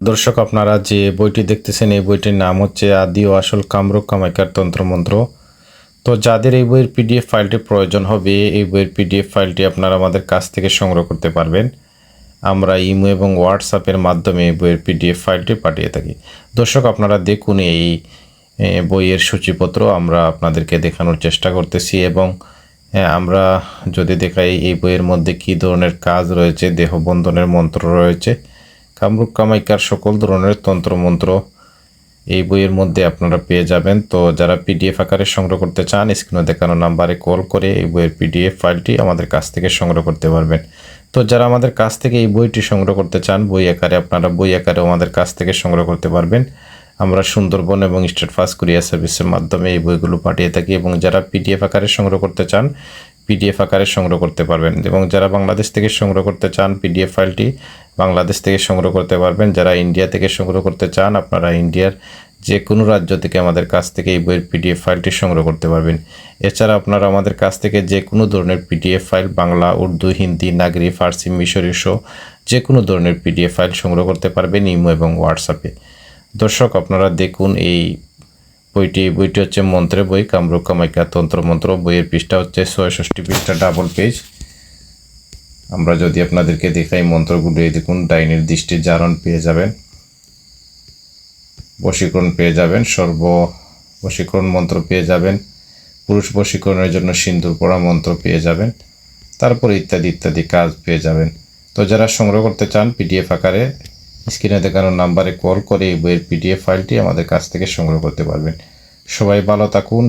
দর্শক, আপনারা যে বইটি দেখতেছেন, এই বইটির নাম হচ্ছে আদি ও আসল কামরূপ কামাইকার তন্ত্রমন্ত্র। তো যাদের এই বইয়ের পিডিএফ ফাইলটি প্রয়োজন হবে, এই বইয়ের পিডিএফ ফাইলটি আপনারা আমাদের কাছ থেকে সংগ্রহ করতে পারবেন। আমরা ইমো এবং হোয়াটসঅ্যাপের মাধ্যমে এই বইয়ের পিডিএফ ফাইলটি পাঠিয়ে থাকি। দর্শক, আপনারা দেখুন এই বইয়ের সূচিপত্র আমরা আপনাদেরকে দেখানোর চেষ্টা করতেছি এবং আমরা যদি দেখাই এই বইয়ের মধ্যে কী ধরনের কাজ রয়েছে দেহবন্ধনের মন্ত্র রয়েছে কামরূপ কামাইকার সকল ধরনের তন্ত্রমন্ত্র এই বইয়ের মধ্যে আপনারা পেয়ে যাবেন। তো যারা পিডিএফ আকারে সংগ্রহ করতে চান, স্ক্রিনে দেখানো নাম্বারে কল করে এই বইয়ের পিডিএফ ফাইলটি আমাদের কাছ থেকে সংগ্রহ করতে পারবেন। তো যারা আমাদের কাছ থেকে এই বইটি সংগ্রহ করতে চান, বই আকারে আপনারা বই আকারেও আমাদের কাছ থেকে সংগ্রহ করতে পারবেন। আমরা সুন্দরবন এবং স্টেট ফাস্ট কুরিয়ার সার্ভিসের মাধ্যমে এই বইগুলো পাঠিয়ে থাকি এবং যারা পিডিএফ আকারে সংগ্রহ করতে চান পিডিএফ আকারে সংগ্রহ করতে পারবেন। এবং যারা বাংলাদেশ থেকে সংগ্রহ করতে চান পিডিএফ ফাইলটি, বাংলাদেশ থেকে সংগ্রহ করতে পারবেন। যারা ইন্ডিয়া থেকে সংগ্রহ করতে চান, আপনারা ইন্ডিয়ার যে কোনো রাজ্য থেকে আমাদের কাছ থেকে এই বইয়ের পিডিএফ ফাইলটি সংগ্রহ করতে পারবেন। এছাড়া আপনারা আমাদের কাছ থেকে যে কোনো ধরনের পিডিএফ ফাইল, বাংলা, উর্দু, হিন্দি, নাগরি, ফার্সি মিশরীয় সহ যে কোনো ধরনের পিডিএফ ফাইল সংগ্রহ করতে পারবেন ইমো এবং হোয়াটসঅ্যাপে। দর্শক, আপনারা দেখুন এই বইটি বইটি হচ্ছে মন্ত্রের বই, কামরূপ কামাইকা তন্ত্রমন্ত্র বইয়ের পৃষ্ঠা হচ্ছে ছয়ষষ্টি পৃষ্ঠা ডাবল পেজ আমরা যদি আপনাদেরকে দেখাই মন্ত্রগুলো, এই দেখুন, ডাইনের দৃষ্টি জারণ পেয়ে যাবেন। বশীকরণ পেয়ে যাবেন, সর্ব বশীকরণ মন্ত্র পেয়ে যাবেন। পুরুষ বশীকরণের জন্য সিন্দুর পড়া মন্ত্র পেয়ে যাবেন। তারপরে ইত্যাদি ইত্যাদি কাজ পেয়ে যাবেন। তো যারা সংগ্রহ করতে চান, পিডিএফ আকারে স্ক্রিনে দেখানো নাম্বারে কল করে এই বইয়ের পিডিএফ ফাইলটি আমাদের কাছ থেকে সংগ্রহ করতে পারবেন। সবাই ভালো থাকুন